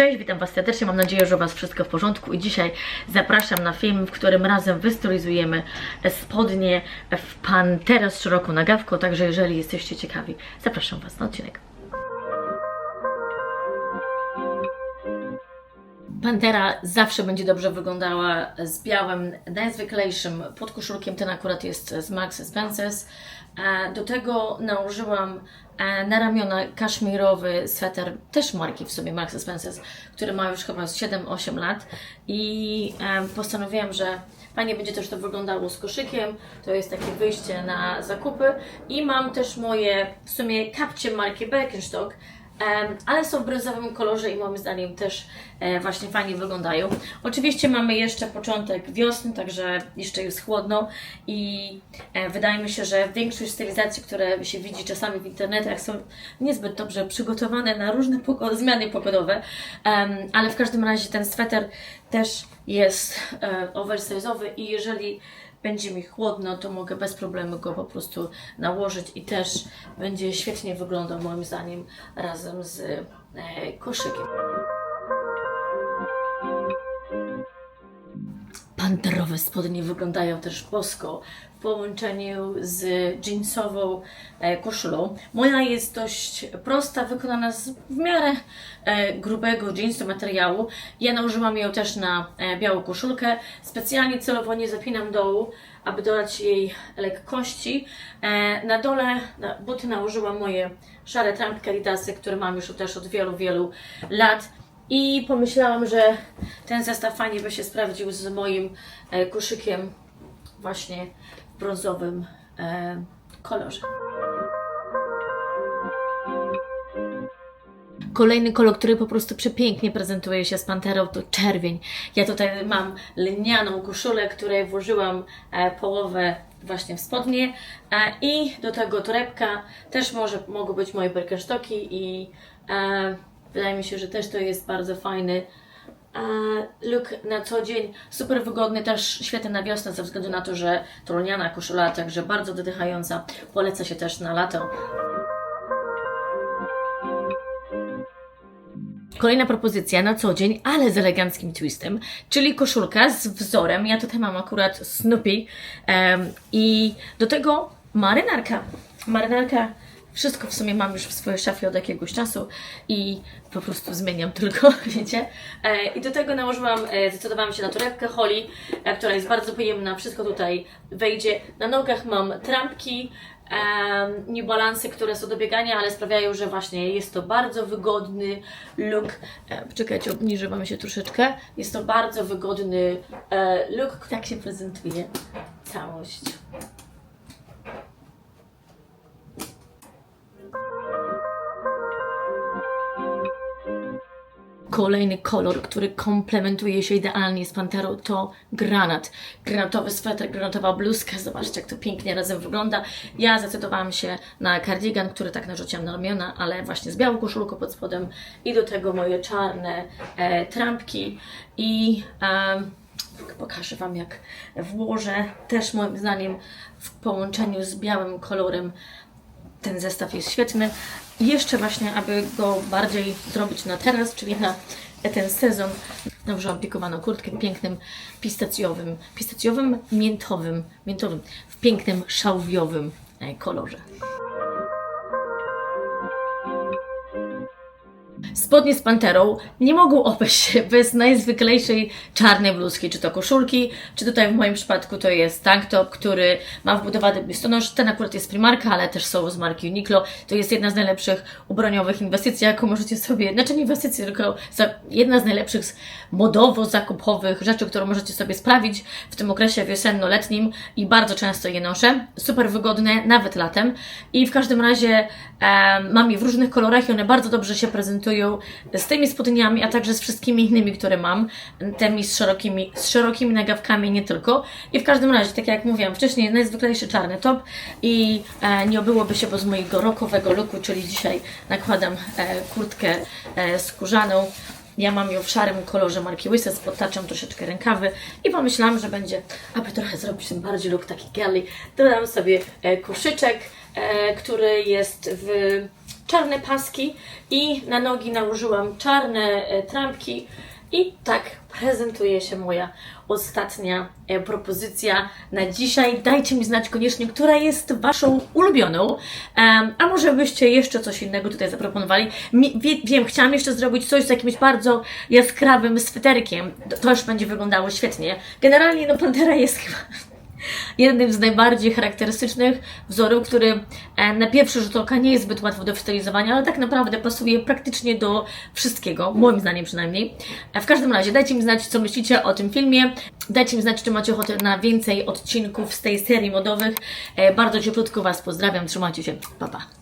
Cześć, witam Was serdecznie, mam nadzieję, że u Was wszystko w porządku. I dzisiaj zapraszam na film, w którym razem wystylizujemy spodnie w Pantera z szeroką nagawką, także jeżeli jesteście ciekawi, zapraszam Was na odcinek. Pantera zawsze będzie dobrze wyglądała z białym, najzwyklejszym podkoszulkiem. Ten akurat jest z Marks Spencer's. E, Do tego nałożyłam e, na ramiona kaszmirowy sweter, też marki w sumie Marks Spencer's, który ma już chyba z 7-8 lat. I e, postanowiłam, że fajnie będzie też to wyglądało z koszykiem. To jest takie wyjście na zakupy. I mam też moje w sumie kapcie marki Birkenstock. Ale są w brązowym kolorze i moim zdaniem też e, właśnie fajnie wyglądają. Oczywiście mamy jeszcze początek wiosny, także jeszcze jest chłodno i e, wydaje mi się, że większość stylizacji, które się widzi czasami w internetach są niezbyt dobrze przygotowane na różne zmiany pogodowe, ale w każdym razie ten sweter też jest e, oversize'owy i jeżeli będzie mi chłodno, to mogę bez problemu go po prostu nałożyć i też będzie świetnie wyglądał moim zdaniem razem z e, koszykiem. Panterowe spodnie wyglądają też bosko w połączeniu z jeansową e, koszulą. Moja jest dość prosta, wykonana z w miarę e, grubego jeansu materiału. Ja nałożyłam ją też na e, białą koszulkę. Specjalnie celowo nie zapinam dołu, aby dodać jej lekkości. Na dole na buty nałożyłam moje szare trampki Adidasy, które mam już też od wielu, wielu lat. I pomyślałam, że ten zestaw fajnie by się sprawdził z moim e, koszykiem właśnie w brązowym e, kolorze. Kolejny kolor, który po prostu przepięknie prezentuje się z Panterą, to czerwień. Ja tutaj mam lnianą koszulę, której włożyłam e, połowę właśnie w spodnie i do tego torebka. Też może, mogą być moje Birkenstocki i wydaje mi się, że też to jest bardzo fajny look na co dzień. Super wygodny, też świetny na wiosnę ze względu na to, że to lniana koszula, także bardzo dodychająca. Poleca się też na lato. Kolejna propozycja na co dzień, ale z eleganckim twistem, czyli koszulka z wzorem. Ja tutaj mam akurat Snoopy em, i do tego marynarka. Marynarka, wszystko w sumie mam już w swojej szafie od jakiegoś czasu i po prostu zmieniam tylko, wiecie. E, I do tego nałożyłam, e, zdecydowałam się na torebkę Holly, e, która jest bardzo pojemna, wszystko tutaj wejdzie. Na nogach mam trampki, um, New które są do biegania, ale sprawiają, że właśnie jest to bardzo wygodny look. E, poczekajcie, obniżę Wam się troszeczkę. Jest to bardzo wygodny look, tak się prezentuje całość. Kolejny kolor, który komplementuje się idealnie z panterą, to granat. Granatowy sweter, granatowa bluzka. Zobaczcie, jak to pięknie razem wygląda. Ja zdecydowałam się na kardigan, który tak narzuciłam na ramiona, ale właśnie z białą koszulką pod spodem i do tego moje czarne e, trampki i em, pokażę Wam, jak włożę. Też moim zdaniem w połączeniu z białym kolorem ten zestaw jest świetny. Jeszcze właśnie, aby go bardziej zrobić na teraz, czyli na ten sezon, nałożyłam pikowaną kurtkę w pięknym pistacjowym, pistacjowym, miętowym, miętowym, w pięknym szałwiowym e, kolorze. Spodnie z panterą nie mogą obejść się bez najzwyklejszej czarnej bluzki, czy to koszulki, czy tutaj w moim przypadku to jest tank top, który ma wbudowany biustonosz. Ten akurat jest Primarka, ale też są z marki Uniqlo. To jest jedna z najlepszych ubraniowych inwestycji, jaką możecie sobie, znaczy nie inwestycji, tylko jedna z najlepszych modowo-zakupowych rzeczy, którą możecie sobie sprawić w tym okresie wiosenno-letnim i bardzo często je noszę. Super wygodne, nawet latem. I w każdym razie em, mam je w różnych kolorach i one bardzo dobrze się prezentują z tymi spodniami, a także z wszystkimi innymi, które mam. Tymi z szerokimi, z szerokimi nagawkami, nie tylko. I w każdym razie, tak jak mówiłam wcześniej, najzwyklejszy czarny top i e, nie obyłoby się bez mojego rokowego looku, czyli dzisiaj nakładam e, kurtkę e, skórzaną. Ja mam ją w szarym kolorze marki Wysets, podtaczam troszeczkę rękawy i pomyślałam, że będzie, aby trochę zrobić ten bardziej look taki girly, dodam sobie e, koszyczek, e, który jest w czarne paski i na nogi nałożyłam czarne e, trampki i tak prezentuje się moja ostatnia e, propozycja na dzisiaj. Dajcie mi znać koniecznie, która jest Waszą ulubioną, a może byście jeszcze coś innego tutaj zaproponowali. Wiem, chciałam jeszcze zrobić coś z jakimś bardzo jaskrawym sweterkiem. To też będzie wyglądało świetnie. Generalnie no Pantera jest chyba jednym z najbardziej charakterystycznych wzorów, który e, na pierwszy rzut oka nie jest zbyt łatwo do wystylizowania, ale tak naprawdę pasuje praktycznie do wszystkiego, moim zdaniem przynajmniej. E, W każdym razie dajcie mi znać, co myślicie o tym filmie. Dajcie mi znać, czy macie ochotę na więcej odcinków z tej serii modowych. E, Bardzo cieplutko Was pozdrawiam, trzymajcie się, pa pa.